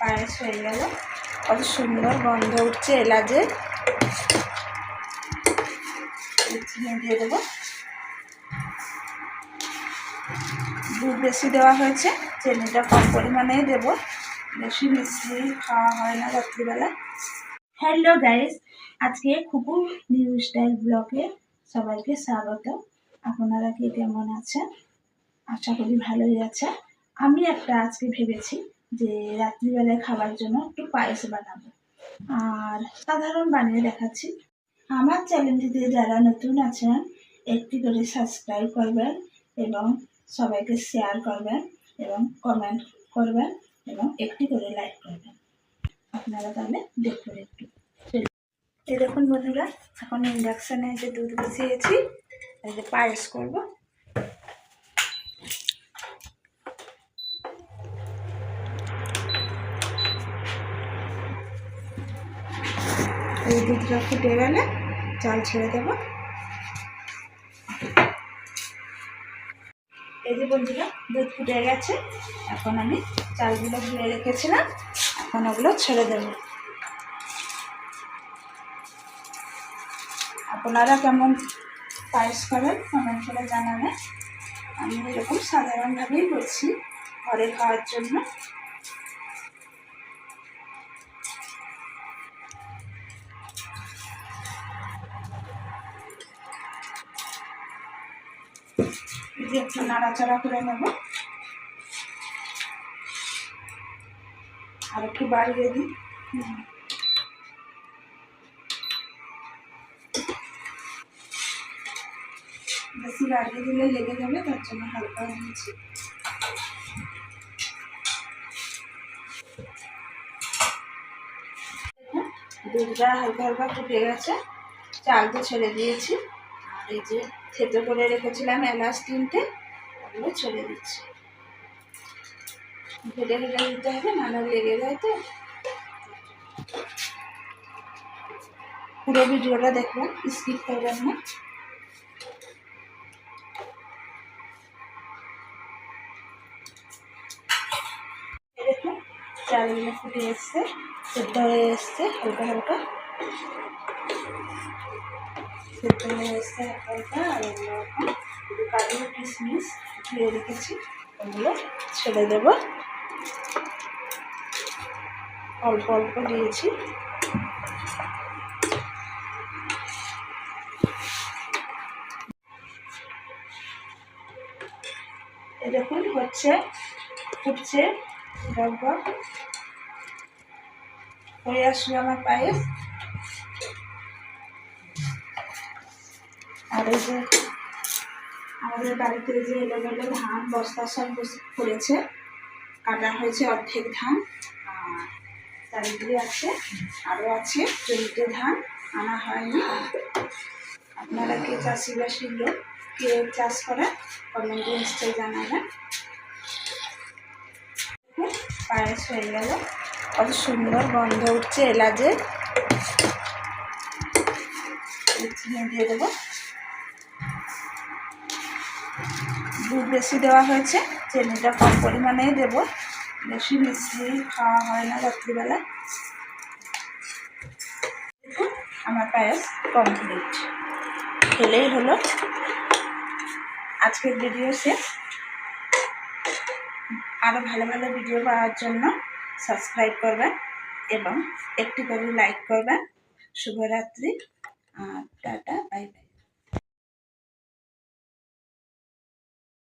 পায়েস হয়ে গেল। কত সুন্দর গন্ধ উঠছে এলাচের চিনি দিয়ে দেবো। দুধ বেশি দেওয়া হয়েছে, চিনিটা কম পরিমাণেই দেবো। বেশি মিষ্টি খাওয়া হয় না রাত্রিবেলা। হ্যালো গাইস, আজকে খুবু নিউ স্টাইল ব্লগে সবাইকে স্বাগত। আপনারা কি কেমন আছেন? আশা করি ভালোই আছে আমি একটা আজকে ভেবেছি যে রাত্রিবেলায় খাবার জন্য একটু পায়েস বানাবো। আর সাধারণ বানিয়ে দেখাচ্ছি। আমার চ্যানেলটিতে যারা নতুন আছেন, একটি করে সাবস্ক্রাইব করবেন এবং সবাইকে শেয়ার করবেন এবং কমেন্ট করবেন এবং একটি করে লাইক করবেন। আপনারা তাহলে দেখুন একটু। এই দেখুন বন্ধুরা, এখন ইন্ডাকশানে যে দুধ বসিয়েছি পায়েস করব। এই দুধটা ফুটে গেলে চাল ছেড়ে দেব। এই যে বন্ধুরা, দুধ ফুটে গেছে। এখন আমি চালগুলো ধুয়ে রেখেছিলাম। এখন ওগুলো ছেড়ে দেবো। আপনারা কেমন পায়েস করেন কমেন্ট করে জানাবেন। আমি এরকম সাধারণভাবেই করছি ঘরে খাওয়ার জন্য। একটু নাড়াচাড়া করে নেব। আর একটু বাড়িয়ে দিই। বেশি বাড়িয়ে দিলে লেগে যাবে, তার জন্য হালকা দিয়েছি দুধটা হালকা হালকা ফুটে গেছে। চালটা ছেড়ে দিয়েছি। আর এই যে থেতো করে রেখেছিলাম এলাচ তিনটে ওগুলো ছেড়ে দিচ্ছি। ফেটে ফেটে দিতে হবে নাহলে লেগে যায় তো। পুরো ভিডিওটা দেখবেন স্কিপ করবেন না। চালগুলো ফুটে এসছে, সেদ্ধ হয়ে এসছে, হালকা হালকা। সেদ্ধ কিশমিশ ধুয়ে রেখেছি, ওগুলো ছেড়ে দেব। অল্প অল্প দিয়েছি। দেখুন হচ্ছে, ফুটছে গপ হয়ে আসবে আমার পায়েস। আর এই যে আমাদের বাড়িতে যে এলোমেলো ধান, বস্তা সব পড়েছে। কাটা হয়েছে অর্ধেক ধান, আর চারিদিকে আছে আরও আছে, জমিতে ধান আনা হয়নি। আপনারা কে চাষি চাষিবাসীর লোক কে চাষ করে কমেন্টে নিশ্চয়ই জানাবেন। পায়েস হয়ে গেল। কত সুন্দর গন্ধ উঠছে এই দিয়ে দেবো। দুধ বেশি দেওয়া হয়েছে, চিনিটা কম পরিমাণেই দেবো। বেশি মিষ্টি খাওয়া হয় না রাত্রিবেলা। আমার পায়েস কমপ্লিট খেলেই হলো। আজকের ভিডিও শেষ আরও ভালো ভালো ভিডিও পাওয়ার জন্য সাবস্ক্রাইব করবেন এবং একটি করে লাইক করবেন। শুভরাত্রি আর টাটা বাই বাই